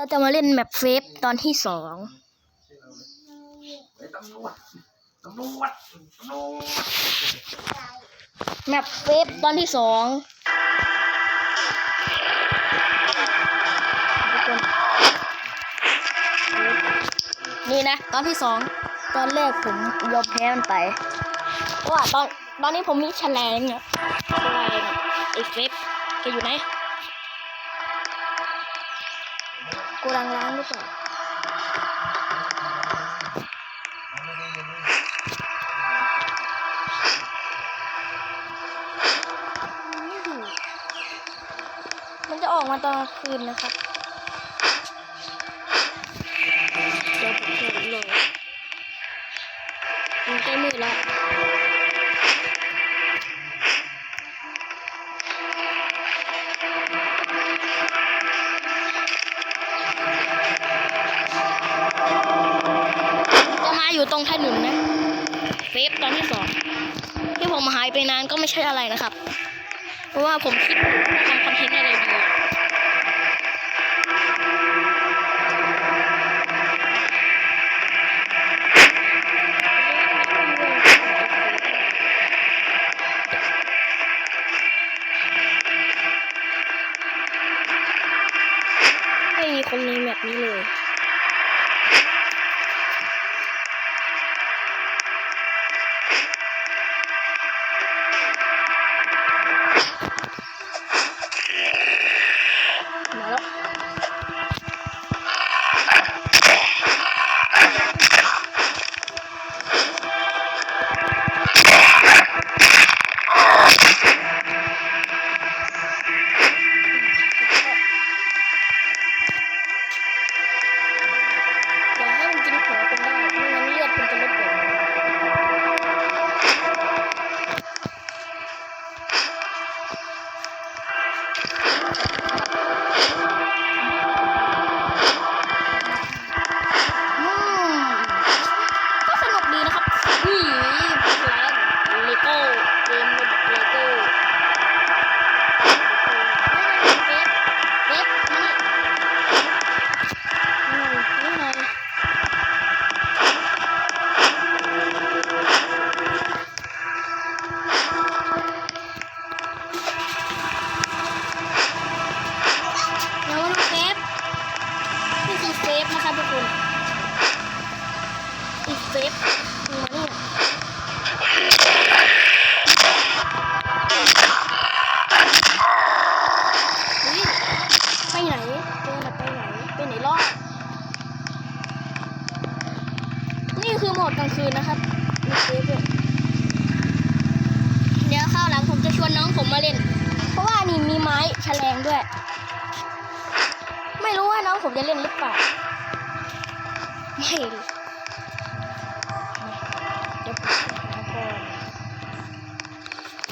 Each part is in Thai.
เราจะมาเล่นแมปเฟฟตอนที่สองเฮ้ยตำรวจตำรวจตำรวจแมปเฟฟตอนที่สองทุกคนนี่นะ ตอนที่สองตอนแรกผมยอมแพ้มันไปเพราะว่าตอนตอนนี้ผมมีแฉลงเนี่ยแฉลงไอ้เฟฟแกอยู่ไหน กูรังล้างหรือเปล่ามันจะออกมาตอนกลางคืนนะครับเดี๋ยวผมเปิดเลยมันใกล้มืดแล้ว อยู่ตรงถนนนะเฟฟตอนที่สองที่ผมหายไปนานก็ไม่ใช่อะไรนะครับ เพราะว่าผมคิดทำคอนเทนต์อะไรดีไม่มีคนนี้แบบนี้เลย อีกเฟฟมานี่ไปไหนเจอแบบไปไหน ไปไหนรอด นี่คือโหมดกลางคืนนะครับมีเฟฟด้วยเดี๋ยวข้าวหลังผมจะชวนน้องผมมาเล่น เพราะว่านี่มีไม้แฉลงด้วย ไม่รู้ว่าน้องผมจะเล่นหรือเปล่าไม่ดิ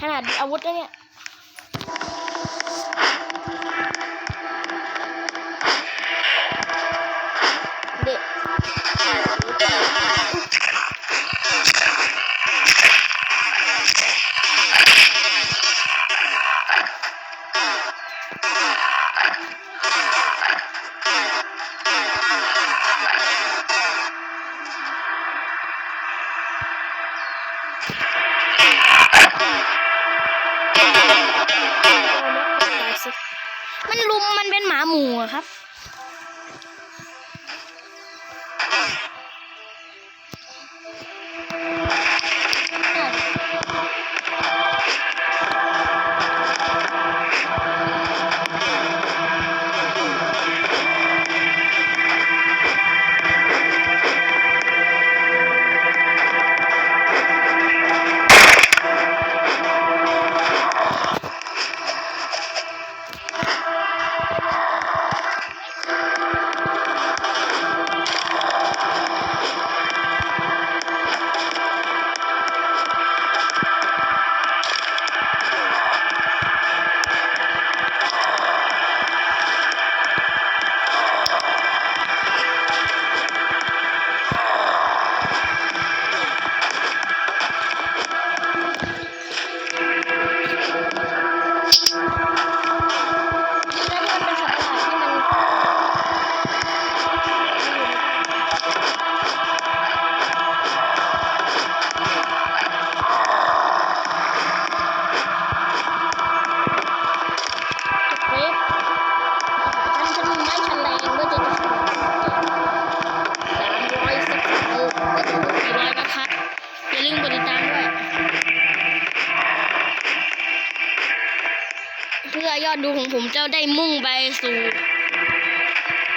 นาดอาวุธแล้วเนี่ย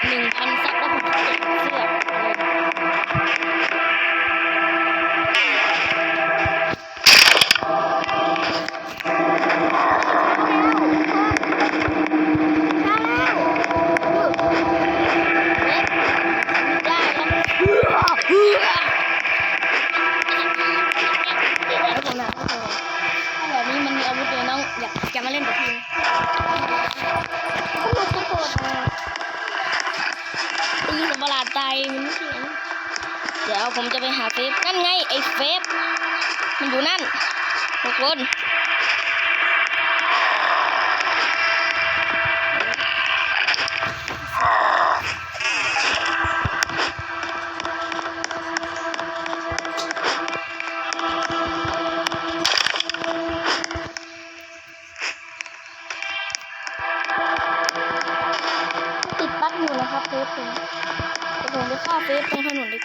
หนึ่งพันซับแล้วผมจะเก็บเสื้อ มันไม่ใช่เดี๋ยวผมจะไปหาเฟฟนั่นไงไอ้เฟฟมันอยู่นั่นทุกคน 化肥很 it 力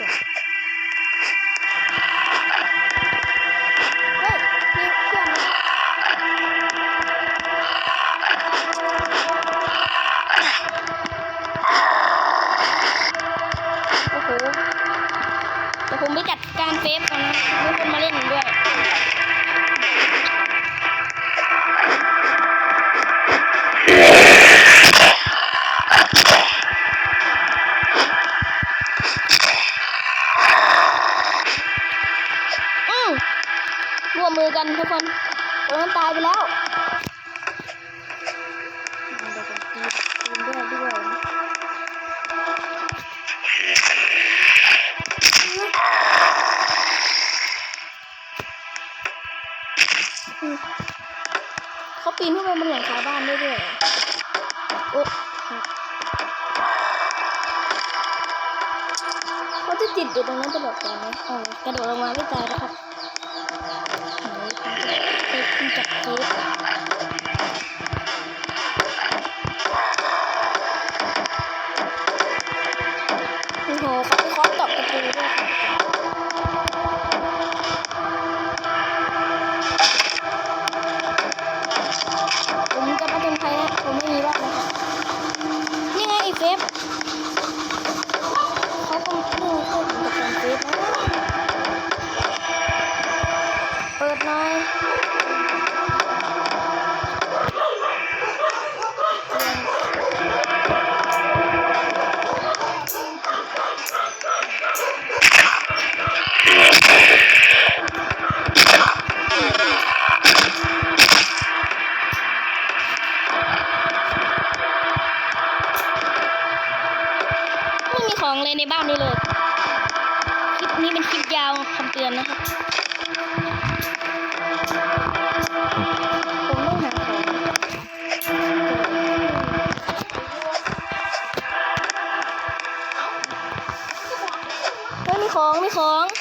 ปีนขึ้นไปบนหลังคาบ้านได้ด้วยโอ๊เขาจะติดอยู่ตรงนั้นตลอดไปไหมอ๋อกระโดดลงมาไม่ตายนะครับไหนจับเทป มีของ มีของ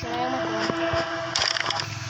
เก็บแ